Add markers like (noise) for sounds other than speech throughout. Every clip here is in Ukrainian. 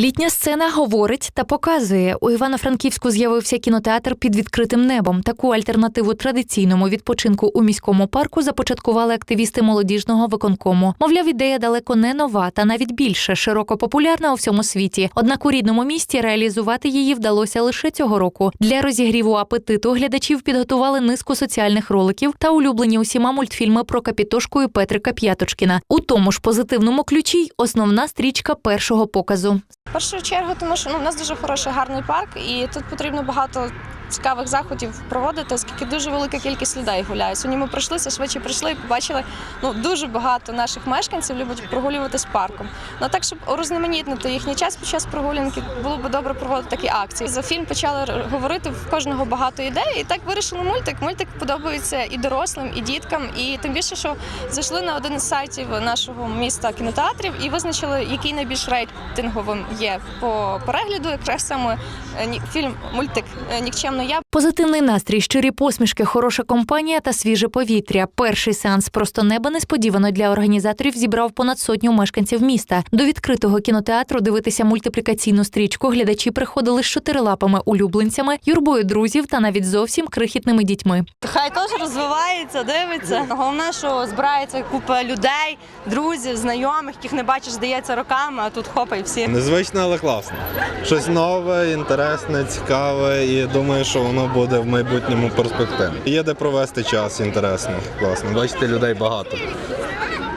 Літня сцена говорить та показує. У Івано-Франківську з'явився кінотеатр під відкритим небом. Таку альтернативу традиційному відпочинку у міському парку започаткували активісти молодіжного виконкому. Мовляв, ідея далеко не нова, та навіть більше широко популярна у всьому світі. Однак у рідному місті реалізувати її вдалося лише цього року. Для розігріву апетиту глядачів підготували низку соціальних роликів та улюблені усіма мультфільми про капітошку і Петрика П'яточкіна. У тому ж позитивному ключі й основна стрічка першого показу. Першу чергу, тому що ну, в нас дуже хороший гарний парк, і тут потрібно багато цікавих заходів проводити, оскільки дуже велика кількість людей гуляє. Сьогодні ми пройшлися, швидше прийшли і побачили ну, дуже багато наших мешканців люблять прогулюватись парком. Ну так, щоб урізноманітнити їхній час під час прогулянки, було б добре проводити такі акції. За фільм почали говорити в кожного багато ідей, і так вирішили мультик. Мультик подобається і дорослим, і діткам. І тим більше, що зайшли на один із сайтів нашого міста кінотеатрів і визначили, який найбільш рейтинговим є по перегляду. Якраз саме е, фільм мультик е, Нікчемно я Позитивний настрій, щирі посмішки, хороша компанія та свіже повітря. Перший сеанс просто неба несподівано для організаторів зібрав понад сотню мешканців міста. До відкритого кінотеатру дивитися мультиплікаційну стрічку глядачі приходили з чотирилапими улюбленцями, юрбою друзів та навіть зовсім крихітними дітьми. Хай теж розвивається, дивиться. Головне, що збирається купа людей, друзів, знайомих, яких не бачиш, здається, роками, а тут хопа і всі. Незвично, але класно. Щось нове, інтересне, цікаве, і думаю, що воно буде в майбутньому перспективі. Є де провести час, інтересно, класно. Бачите, людей багато.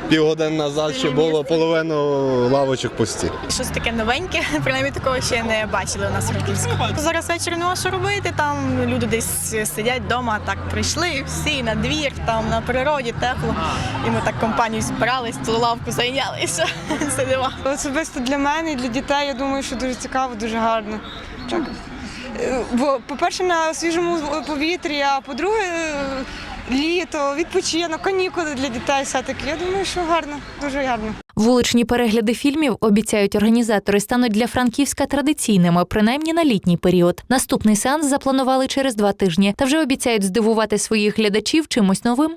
Півгодини назад ще було половину лавочок пусті. Щось таке новеньке, (laughs) принаймні такого ще не бачили у нас в Франківську. Зараз вечір нема що робити. Там люди десь сидять вдома, так прийшли всі на двір, там на природі тепло. І ми так компанію збирались, ту лавку зайняли і (laughs) все, сидимо. Особисто для мене і для дітей, я думаю, що дуже цікаво, дуже гарно. Так. Е, Бо, по-перше, на свіжому повітрі, а по-друге, е, літо, відпочинок, канікули для дітей все-таки. Я думаю, що гарно, дуже гарно. Вуличні перегляди фільмів обіцяють організатори стануть для Франківська традиційними, принаймні на літній період. Наступний сеанс запланували через два тижні та вже обіцяють здивувати своїх глядачів чимось новим.